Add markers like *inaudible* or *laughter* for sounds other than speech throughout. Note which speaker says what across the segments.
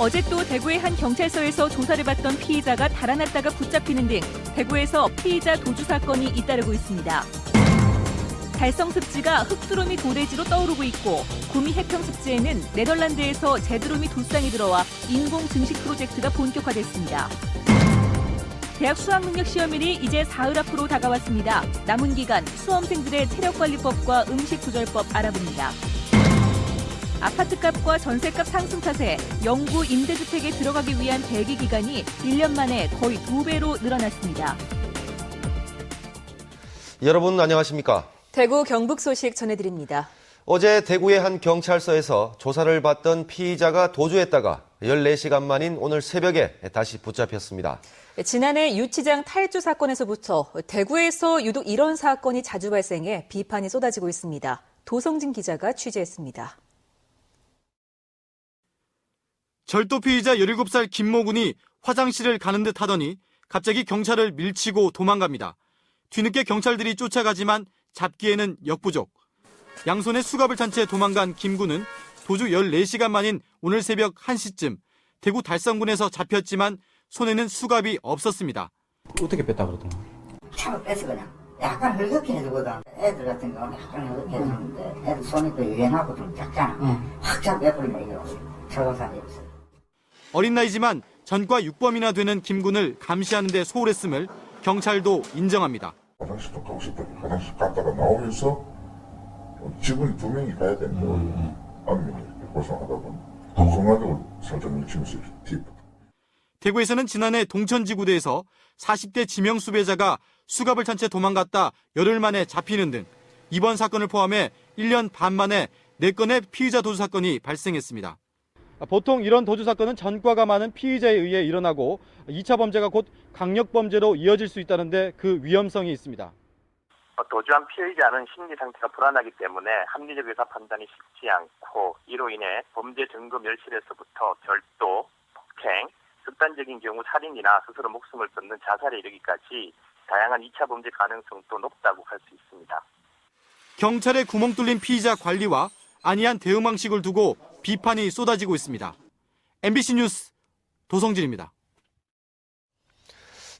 Speaker 1: 어제 또 대구의 한 경찰서에서 조사를 받던 피의자가 달아났다가 붙잡히는 등 대구에서 피의자 도주 사건이 잇따르고 있습니다. 달성 습지가 흑두루미 도래지로 떠오르고 있고 구미 해평 습지에는 네덜란드에서 제드루미 돌상이 들어와 인공 증식 프로젝트가 본격화됐습니다. 대학 수학능력 시험일이 이제 사흘 앞으로 다가왔습니다. 남은 기간 수험생들의 체력관리법과 음식조절법 알아봅니다. 아파트값과 전세값 상승 탓에 영구 임대주택에 들어가기 위한 대기 기간이 1년 만에 거의 두 배로 늘어났습니다.
Speaker 2: 여러분 안녕하십니까?
Speaker 1: 대구 경북 소식 전해드립니다.
Speaker 2: 어제 대구의 한 경찰서에서 조사를 받던 피의자가 도주했다가 14시간 만인 오늘 새벽에 다시 붙잡혔습니다.
Speaker 1: 지난해 유치장 탈주 사건에서부터 대구에서 유독 이런 사건이 자주 발생해 비판이 쏟아지고 있습니다. 도성진 기자가 취재했습니다.
Speaker 3: 절도 피의자 17살 김모군이 화장실을 가는 듯 하더니 갑자기 경찰을 밀치고 도망갑니다. 뒤늦게 경찰들이 쫓아가지만 잡기에는 역부족. 양손에 수갑을 찬 채 도망간 김군은 도주 14시간 만인 오늘 새벽 1시쯤 대구 달성군에서 잡혔지만 손에는 수갑이 없었습니다.
Speaker 4: 어떻게 뺐다 그러더라?
Speaker 5: 차로 뺐어 그냥 약간 흘겁게 해주거든 애들 같은 경우는 약간 흘겁게 해주는데 애들 손이 또 유연하고 좀 작잖아 확잘 빼버리면 이게 저거산이 없어
Speaker 3: 어린 나이지만 전과 6범이나 되는 김군을 감시하는 데 소홀했음을 경찰도 인정합니다.
Speaker 6: 화장실도 가고 싶더니 화장실 갔다가 나오면서 직원이 두 명이 가야 되는데 한 명이 이렇게 고생하다 보니 고생하다고 살짝 밀치면서 뒤
Speaker 3: 대구에서는 지난해 동천지구대에서 40대 지명 수배자가 수갑을 찬 채 도망갔다 열흘 만에 잡히는 등 이번 사건을 포함해 1년 반 만에 4건의 피의자 도주 사건이 발생했습니다. 보통 이런 도주 사건은 전과가 많은 피의자에 의해 일어나고 2차 범죄가 곧 강력 범죄로 이어질 수 있다는데 그 위험성이 있습니다.
Speaker 7: 어, 도주한 피의자는 심리 상태가 불안하기 때문에 합리적 의사 판단이 쉽지 않고 이로 인해 범죄 증거 멸실에서부터 절도, 폭행, 극단적인 경우 살인이나 스스로 목숨을 끊는 자살에 이르기까지 다양한 2차 범죄 가능성도 높다고 할 수 있습니다.
Speaker 3: 경찰의 구멍 뚫린 피의자 관리와 안이한 대응 방식을 두고 비판이 쏟아지고 있습니다. MBC 뉴스 도성진입니다.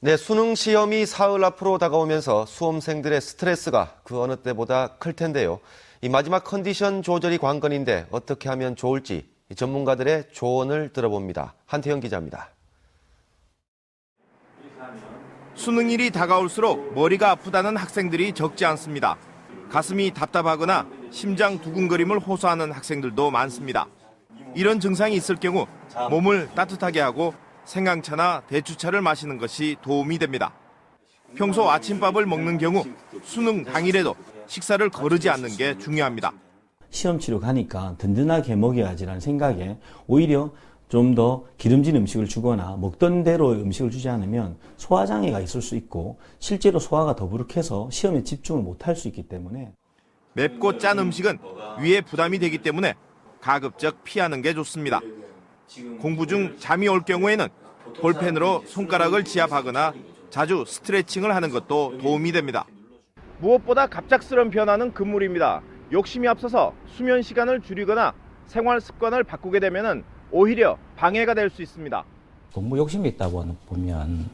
Speaker 2: 네, 수능 시험이 사흘 앞으로 다가오면서 수험생들의 스트레스가 그 어느 때보다 클 텐데요. 이 마지막 컨디션 조절이 관건인데 어떻게 하면 좋을지 전문가들의 조언을 들어봅니다. 한태영 기자입니다.
Speaker 8: 수능일이 다가올수록 머리가 아프다는 학생들이 적지 않습니다. 가슴이 답답하거나 심장 두근거림을 호소하는 학생들도 많습니다. 이런 증상이 있을 경우 몸을 따뜻하게 하고 생강차나 대추차를 마시는 것이 도움이 됩니다. 평소 아침밥을 먹는 경우 수능 당일에도 식사를 거르지 않는 게 중요합니다.
Speaker 4: 시험 치료 가니까 든든하게 먹여야지라는 생각에 오히려 좀 더 기름진 음식을 주거나 먹던 대로 음식을 주지 않으면 소화장애가 있을 수 있고 실제로 소화가 더부룩해서 시험에 집중을 못할 수 있기 때문에
Speaker 8: 맵고 짠 음식은 위에 부담이 되기 때문에 가급적 피하는 게 좋습니다. 공부 중 잠이 올 경우에는 볼펜으로 손가락을 지압하거나 자주 스트레칭을 하는 것도 도움이 됩니다. 무엇보다 갑작스런 변화는 금물입니다. 욕심이 앞서서 수면 시간을 줄이거나 생활 습관을 바꾸게 되면 오히려 방해가 될 수 있습니다.
Speaker 9: 공부 욕심이 있다고 보면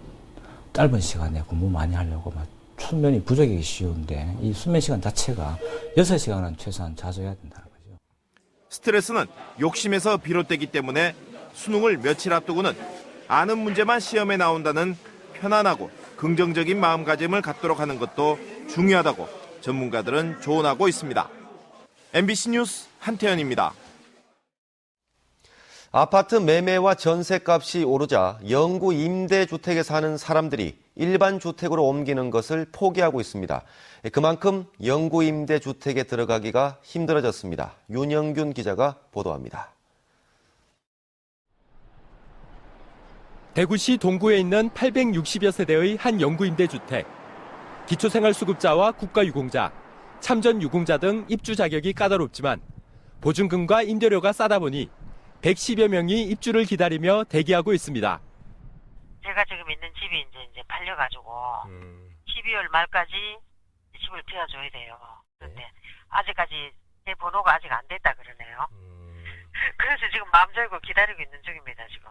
Speaker 9: 짧은 시간에 공부 많이 하려고 막 수면이 부족하기 쉬운데 이 수면 시간 자체가 6시간은 최소한 자주 해야 된다는 거죠.
Speaker 8: 스트레스는 욕심에서 비롯되기 때문에 수능을 며칠 앞두고는 아는 문제만 시험에 나온다는 편안하고 긍정적인 마음가짐을 갖도록 하는 것도 중요하다고 전문가들은 조언하고 있습니다. MBC 뉴스 한태현입니다.
Speaker 2: 아파트 매매와 전세값이 오르자 영구 임대주택에 사는 사람들이 일반 주택으로 옮기는 것을 포기하고 있습니다. 그만큼 영구 임대 주택에 들어가기가 힘들어졌습니다. 윤영균 기자가 보도합니다.
Speaker 10: 대구시 동구에 있는 860여 세대의 한 영구 임대 주택. 기초생활수급자와 국가유공자, 참전유공자 등 입주 자격이 까다롭지만 보증금과 임대료가 싸다 보니 110여 명이 입주를 기다리며 대기하고 있습니다.
Speaker 11: 제가 지금 있는 집이 이제 이제 팔려가지고 12월 말까지 집을 비워줘야 돼요. 그런데 아직까지 제 번호가 아직 안 됐다 그러네요. *laughs* 그래서 지금 마음 열고 기다리고 있는 중입니다, 지금.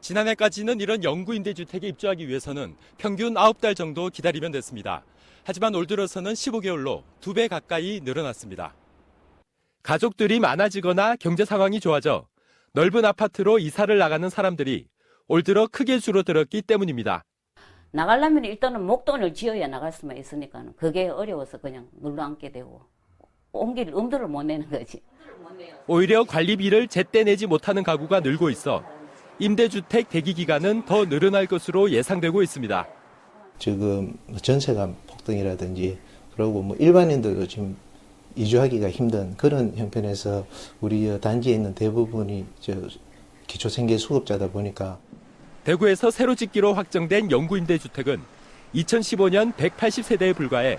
Speaker 10: 지난해까지는 이런 영구 임대주택에 입주하기 위해서는 평균 9달 정도 기다리면 됐습니다. 하지만 올 들어서는 15개월로 두배 가까이 늘어났습니다. 가족들이 많아지거나 경제 상황이 좋아져 넓은 아파트로 이사를 나가는 사람들이 올 들어 크게 줄어들었기 때문입니다.
Speaker 12: 나가려면 일단은 목돈을 지어야 나갈 수만 있으니까 그게 어려워서 그냥 눌러앉게 되고 옮길 엄두를 못 내는 거지.
Speaker 10: 오히려 관리비를 제때 내지 못하는 가구가 늘고 있어 임대주택 대기 기간은 더 늘어날 것으로 예상되고 있습니다.
Speaker 13: 지금 전세가 폭등이라든지 그리고 뭐 일반인들도 지금 이주하기가 힘든 그런 형편에서 우리 단지에 있는 대부분이 저 기초 생계 수급자다 보니까
Speaker 10: 대구에서 새로 짓기로 확정된 영구 임대 주택은 2015년 180세대에 불과해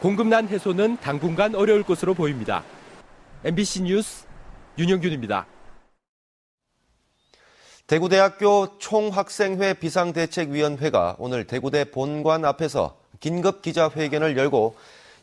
Speaker 10: 공급난 해소는 당분간 어려울 것으로 보입니다. MBC 뉴스 윤영균입니다.
Speaker 2: 대구대학교 총학생회 비상대책위원회가 오늘 대구대 본관 앞에서 긴급 기자회견을 열고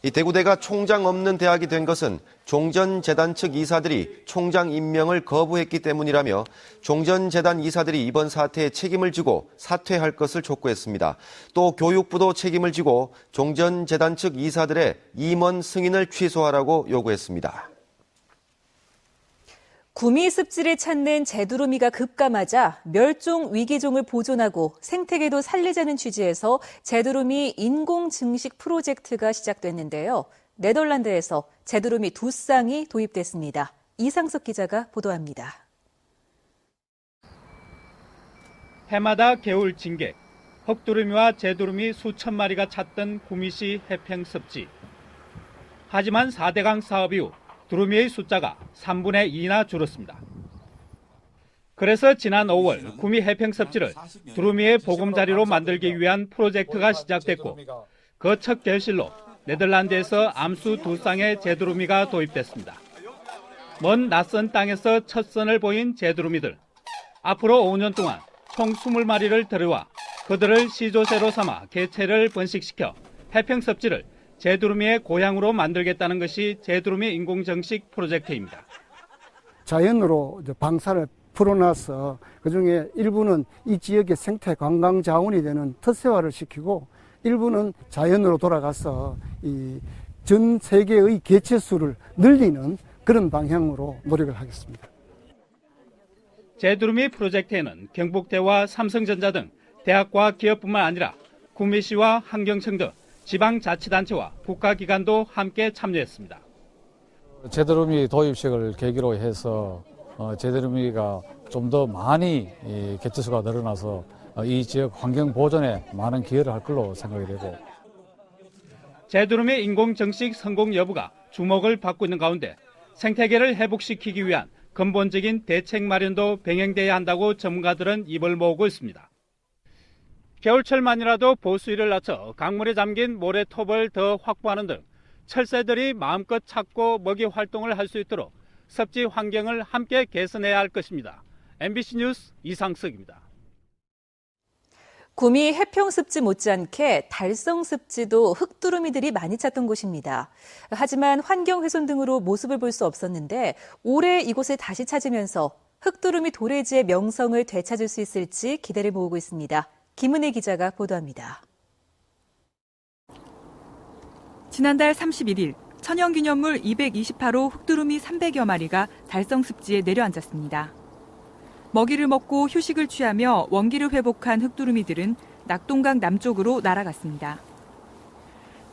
Speaker 2: 이 대구대가 총장 없는 대학이 된 것은 종전재단 측 이사들이 총장 임명을 거부했기 때문이라며 종전재단 이사들이 이번 사태에 책임을 지고 사퇴할 것을 촉구했습니다. 또 교육부도 책임을 지고 종전재단 측 이사들의 임원 승인을 취소하라고 요구했습니다.
Speaker 1: 구미 습지를 찾는 제두루미가 급감하자 멸종 위기종을 보존하고 생태계도 살리자는 취지에서 제두루미 인공 증식 프로젝트가 시작됐는데요. 네덜란드에서 제두루미 두 쌍이 도입됐습니다. 이상석 기자가 보도합니다.
Speaker 14: 해마다 개울 징객, 흑두루미와 제두루미 수천 마리가 찾던 구미시 해평 습지. 하지만 4대강 사업 이후 두루미의 숫자가 3분의 2나 줄었습니다. 그래서 지난 5월 구미 해평 섭지를 두루미의 보금자리로 만들기 위한 프로젝트가 시작됐고 그 첫 결실로 네덜란드에서 암수 두 쌍의 제두루미가 도입됐습니다. 먼 낯선 땅에서 첫 선을 보인 제두루미들. 앞으로 5년 동안 총 20마리를 들여와 그들을 시조새로 삼아 개체를 번식시켜 해평 섭지를 제두루미의 고향으로 만들겠다는 것이 제두루미 인공정식 프로젝트입니다.
Speaker 15: 자연으로 방사를 풀어놔서 그중에 일부는 이 지역의 생태 관광 자원이 되는特세화를 시키고 일부는 자연으로 돌아가서 이 전 세계의 개체 수를 늘리는 그런 방향으로 노력을 하겠습니다.
Speaker 14: 제두루미 프로젝트에는 경북대와 삼성전자 등 대학과 기업뿐만 아니라 구미시와 환경청 등 지방자치단체와 국가기관도 함께 참여했습니다.
Speaker 16: 제드루미 도입식을 계기로 해서 어, 제드루미가 좀 더 많이 이, 개체수가 늘어나서 어, 이 지역 환경 보존에 많은 기여를 할 걸로 생각이 되고
Speaker 14: 제두름의 인공정식 성공 여부가 주목을 받고 있는 가운데 생태계를 회복시키기 위한 근본적인 대책 마련도 병행돼야 한다고 전문가들은 입을 모으고 있습니다. 겨울철만이라도 보수위를 낮춰 강물에 잠긴 모래톱을 더 확보하는 등 철새들이 마음껏 찾고 먹이 활동을 할 수 있도록 섭지 환경을 함께 개선해야 할 것입니다. MBC 뉴스 이상석입니다.
Speaker 1: 구미 해평습지 못지않게 달성습지도 흑두루미들이 많이 찾던 곳입니다. 하지만 환경 훼손 등으로 모습을 볼 수 없었는데 올해 이곳을 다시 찾으면서 흑두루미 도래지의 명성을 되찾을 수 있을지 기대를 모으고 있습니다. 김은혜 기자가 보도합니다.
Speaker 17: 지난달 31일 천연기념물 228호 흑두루미 300여 마리가 달성 습지에 내려앉았습니다. 먹이를 먹고 휴식을 취하며 원기를 회복한 흑두루미들은 낙동강 남쪽으로 날아갔습니다.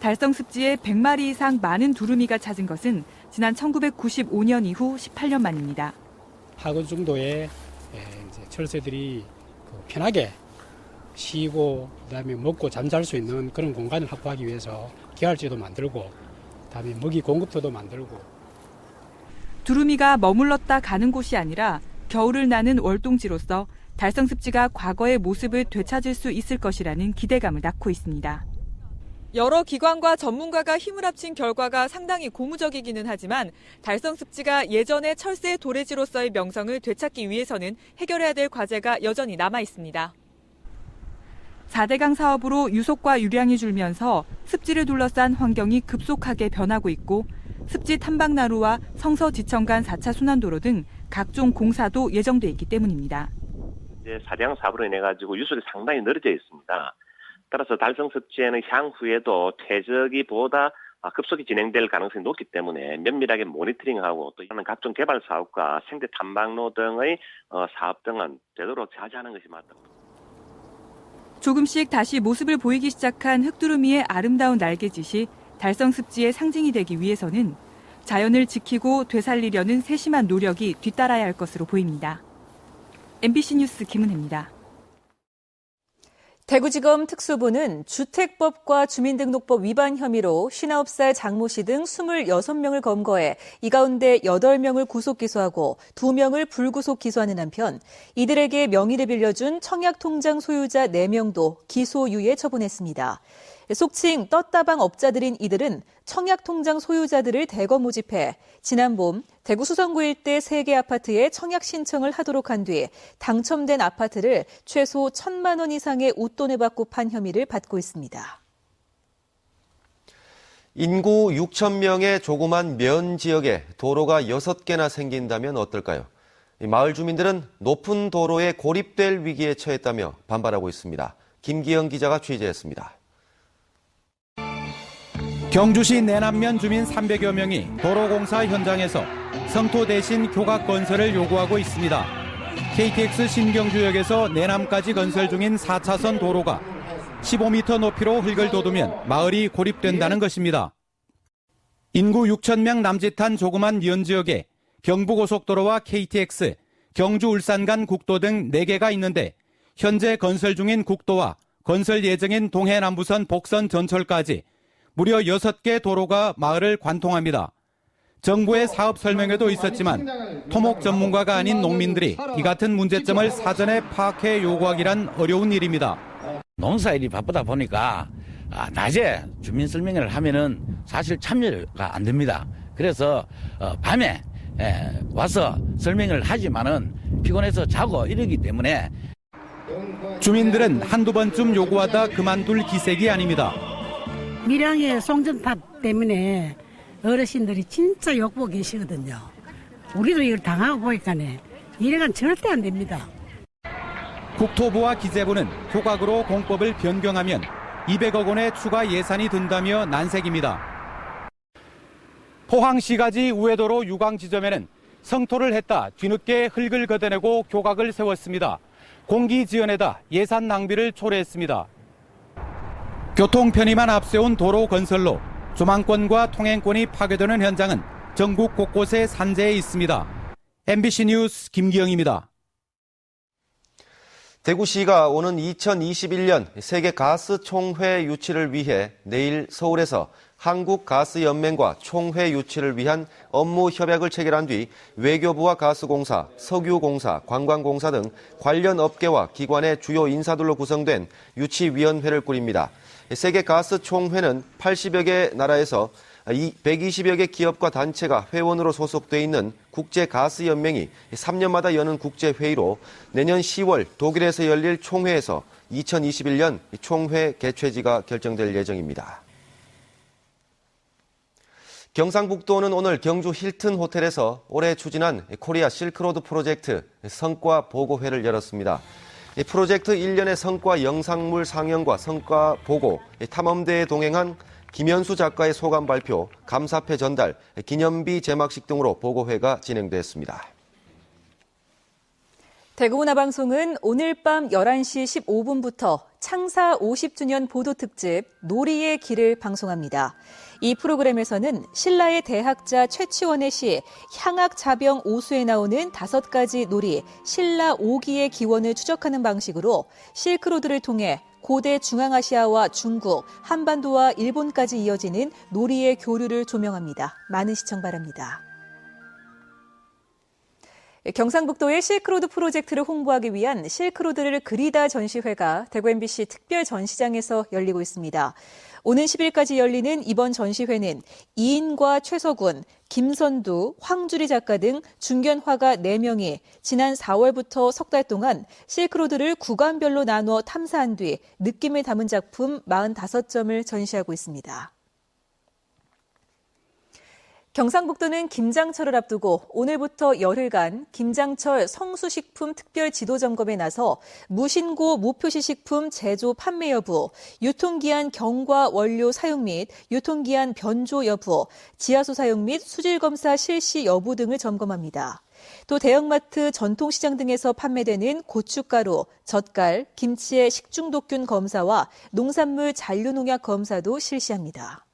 Speaker 17: 달성 습지에 100마리 이상 많은 두루미가 찾은 것은 지난 1995년 이후 18년 만입니다.
Speaker 18: 파고 정도의 철새들이 편하게 쉬고 그다음에 먹고 잠잘 수 있는 그런 공간을 확보하기 위해서 개활지도 만들고 그다음에 먹이 공급터도 만들고
Speaker 17: 두루미가 머물렀다 가는 곳이 아니라 겨울을 나는 월동지로서 달성 습지가 과거의 모습을 되찾을 수 있을 것이라는 기대감을 낳고 있습니다. 여러 기관과 전문가가 힘을 합친 결과가 상당히 고무적이기는 하지만 달성 습지가 예전의 철새 도래지로서의 명성을 되찾기 위해서는 해결해야 될 과제가 여전히 남아 있습니다. 4대강 사업으로 유속과 유량이 줄면서 습지를 둘러싼 환경이 급속하게 변하고 있고 습지 탐방나루와 성서지청 간 4차 순환도로 등 각종 공사도 예정돼 있기 때문입니다.
Speaker 19: 이제 사량 사업으로 인해 가지고 유속이 상당히 늘어져 있습니다. 따라서 달성 섭지에는 향후에도 퇴적이 보다 급속히 진행될 가능성이 높기 때문에 면밀하게 모니터링하고 또 이런 각종 개발 사업과 생태 탐방로 등의 어, 사업 등은 되도록 자제하는 것이 맞다.
Speaker 17: 조금씩 다시 모습을 보이기 시작한 흑두루미의 아름다운 날개짓이 달성 습지의 상징이 되기 위해서는 자연을 지키고 되살리려는 세심한 노력이 뒤따라야 할 것으로 보입니다. MBC 뉴스 김은혜입니다.
Speaker 1: 대구지검 특수부는 주택법과 주민등록법 위반 혐의로 59살 장모 씨 등 26명을 검거해 이 가운데 8명을 구속 기소하고 2명을 불구속 기소하는 한편 이들에게 명의를 빌려준 청약통장 소유자 4명도 기소유예 처분했습니다. 속칭 떴다방 업자들인 이들은 청약통장 소유자들을 대거 모집해 지난 봄 대구 수성구 일대 3개 아파트에 청약 신청을 하도록 한 뒤 당첨된 아파트를 최소 1천만 원 이상의 웃돈을 받고 판 혐의를 받고 있습니다.
Speaker 2: 인구 6천 명의 조그만 면 지역에 도로가 6개나 생긴다면 어떨까요? 마을 주민들은 높은 도로에 고립될 위기에 처했다며 반발하고 있습니다. 김기영 기자가 취재했습니다.
Speaker 20: 경주시 내남면 주민 300여 명이 도로공사 현장에서 성토 대신 교각 건설을 요구하고 있습니다. KTX 신경주역에서 내남까지 건설 중인 4차선 도로가 15m 높이로 흙을 돋우면 마을이 고립된다는 것입니다. 인구 6천 명 남짓한 조그만 면 지역에 경부고속도로와 KTX, 경주 울산 간 국도 등 4개가 있는데 현재 건설 중인 국도와 건설 예정인 동해 남부선 복선 전철까지 무려 6개 도로가 마을을 관통합니다. 정부의 사업 설명회도 있었지만 토목 전문가가 아닌 농민들이 이 같은 문제점을 사전에 파악해 요구하기란 어려운 일입니다.
Speaker 21: 농사일이 바쁘다 보니까 아, 낮에 주민 설명회를 하면은 사실 참여가 안 됩니다. 그래서 어, 밤에 와서 설명을 하지만은 피곤해서 자고 이러기 때문에
Speaker 20: 주민들은 한두 번쯤 요구하다 그만둘 기색이 아닙니다.
Speaker 22: 밀양의 송전탑 때문에 어르신들이 진짜 욕보고 계시거든요. 우리도 이걸 당하고 보니까네 이래간 절대 안 됩니다.
Speaker 20: 국토부와 기재부는 교각으로 공법을 변경하면 200억 원의 추가 예산이 든다며 난색입니다. 포항시가지 우회도로 유광 지점에는 성토를 했다 뒤늦게 흙을 걷어내고 교각을 세웠습니다. 공기 지연에다 예산 낭비를 초래했습니다. 교통 편의만 앞세운 도로 건설로 조망권과 통행권이 파괴되는 현장은 전국 곳곳에 산재해 있습니다. MBC 뉴스 김기영입니다.
Speaker 2: 대구시가 오는 2021년 세계 가스 총회 유치를 위해 내일 서울에서 한국가스연맹과 총회 유치를 위한 업무 협약을 체결한 뒤 외교부와 가스공사, 석유공사, 관광공사 등 관련 업계와 기관의 주요 인사들로 구성된 유치위원회를 꾸립니다. 세계 가스 총회는 80여 개 나라에서 120여 개 기업과 단체가 회원으로 소속돼 있는 국제가스연맹이 3년마다 여는 국제회의로 내년 10월 독일에서 열릴 총회에서 2021년 총회 개최지가 결정될 예정입니다. 경상북도는 오늘 경주 힐튼 호텔에서 올해 추진한 코리아 실크로드 프로젝트 성과 보고회를 열었습니다. 이 프로젝트 1년의 성과 영상물 상영과 성과 보고, 탐험대에 동행한 김현수 작가의 소감 발표, 감사패 전달, 기념비 제막식 등으로 보고회가 진행됐습니다.
Speaker 1: 대구문화 방송은 오늘 밤 11시 15분부터 창사 50주년 보도 특집 놀이의 길을 방송합니다. 이 프로그램에서는 신라의 대학자 최치원의 시 향악 자병 오수에 나오는 다섯 가지 놀이 신라 오기의 기원을 추적하는 방식으로 실크로드를 통해 고대 중앙아시아와 중국, 한반도와 일본까지 이어지는 놀이의 교류를 조명합니다. 많은 시청 바랍니다. 경상북도의 실크로드 프로젝트를 홍보하기 위한 실크로드를 그리다 전시회가 대구 MBC 특별 전시장에서 열리고 있습니다. 오는 10일까지 열리는 이번 전시회는 이인과 최석훈, 김선두, 황주리 작가 등 중견 화가 4명이 지난 4월부터 석 달 동안 실크로드를 구간별로 나누어 탐사한 뒤 느낌을 담은 작품 45점을 전시하고 있습니다. 경상북도는 김장철을 앞두고 오늘부터 열흘간 김장철 성수식품 특별 지도 점검에 나서 무신고 무표시 식품 제조 판매 여부, 유통기한 경과 원료 사용 및 유통기한 변조 여부, 지하수 사용 및 수질 검사 실시 여부 등을 점검합니다. 또 대형마트 전통시장 등에서 판매되는 고춧가루, 젓갈, 김치의 식중독균 검사와 농산물 잔류농약 검사도 실시합니다.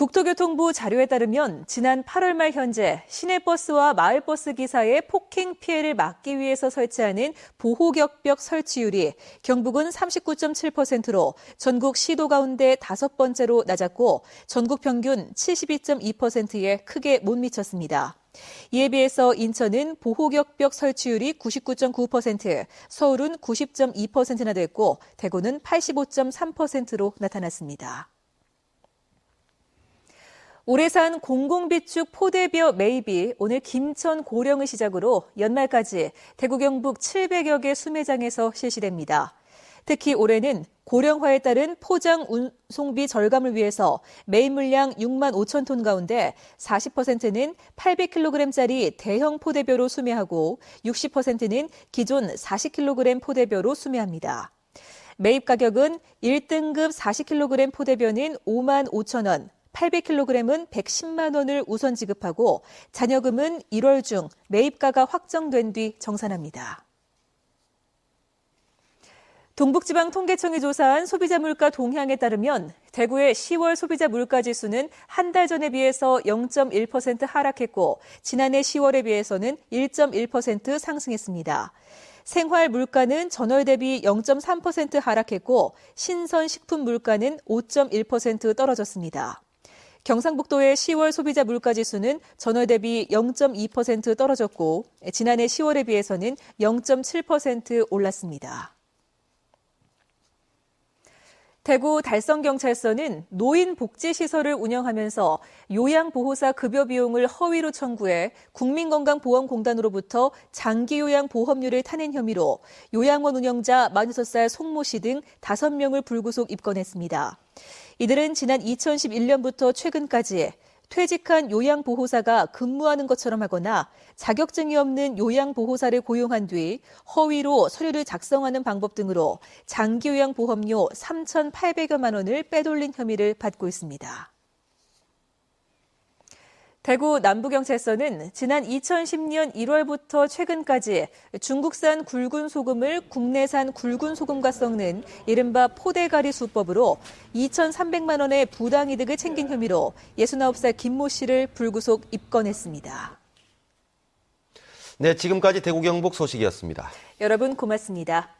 Speaker 1: 국토교통부 자료에 따르면 지난 8월 말 현재 시내버스와 마을버스 기사의 폭행 피해를 막기 위해서 설치하는 보호격벽 설치율이 경북은 39.7%로 전국 시도 가운데 다섯 번째로 낮았고 전국 평균 72.2%에 크게 못 미쳤습니다. 이에 비해서 인천은 보호격벽 설치율이 99.9%, 서울은 90.2%나 됐고 대구는 85.3%로 나타났습니다. 올해산 공공비축 포대벼 매입이 오늘 김천 고령을 시작으로 연말까지 대구 경북 700여 개 수매장에서 실시됩니다. 특히 올해는 고령화에 따른 포장 운송비 절감을 위해서 매입 물량 6만 5천 톤 가운데 40%는 800kg짜리 대형 포대벼로 수매하고 60%는 기존 40kg 포대벼로 수매합니다. 매입 가격은 1등급 40kg 포대벼는 5만 5천 원, 800kg은 110만 원을 우선 지급하고 잔여금은 1월 중 매입가가 확정된 뒤 정산합니다. 동북지방통계청이 조사한 소비자 물가 동향에 따르면 대구의 10월 소비자 물가 지수는 한 달 전에 비해서 0.1% 하락했고 지난해 10월에 비해서는 1.1% 상승했습니다. 생활 물가는 전월 대비 0.3% 하락했고 신선 식품 물가는 5.1% 떨어졌습니다. 경상북도의 10월 소비자 물가 지수는 전월 대비 0.2% 떨어졌고 지난해 10월에 비해서는 0.7% 올랐습니다. 대구 달성경찰서는 노인복지시설을 운영하면서 요양보호사 급여 비용을 허위로 청구해 국민건강보험공단으로부터 장기요양보험료를 타낸 혐의로 요양원 운영자 46살 송모 씨 등 5명을 불구속 입건했습니다. 이들은 지난 2011년부터 최근까지 퇴직한 요양보호사가 근무하는 것처럼 하거나 자격증이 없는 요양보호사를 고용한 뒤 허위로 서류를 작성하는 방법 등으로 장기요양보험료 3,800여만 원을 빼돌린 혐의를 받고 있습니다. 대구 남부경찰서는 지난 2010년 1월부터 최근까지 중국산 굵은 소금을 국내산 굵은 소금과 섞는 이른바 포대가리 수법으로 2,300만 원의 부당 이득을 챙긴 혐의로 69살 김모 씨를 불구속 입건했습니다.
Speaker 2: 네, 지금까지 대구 경북 소식이었습니다.
Speaker 1: 여러분 고맙습니다.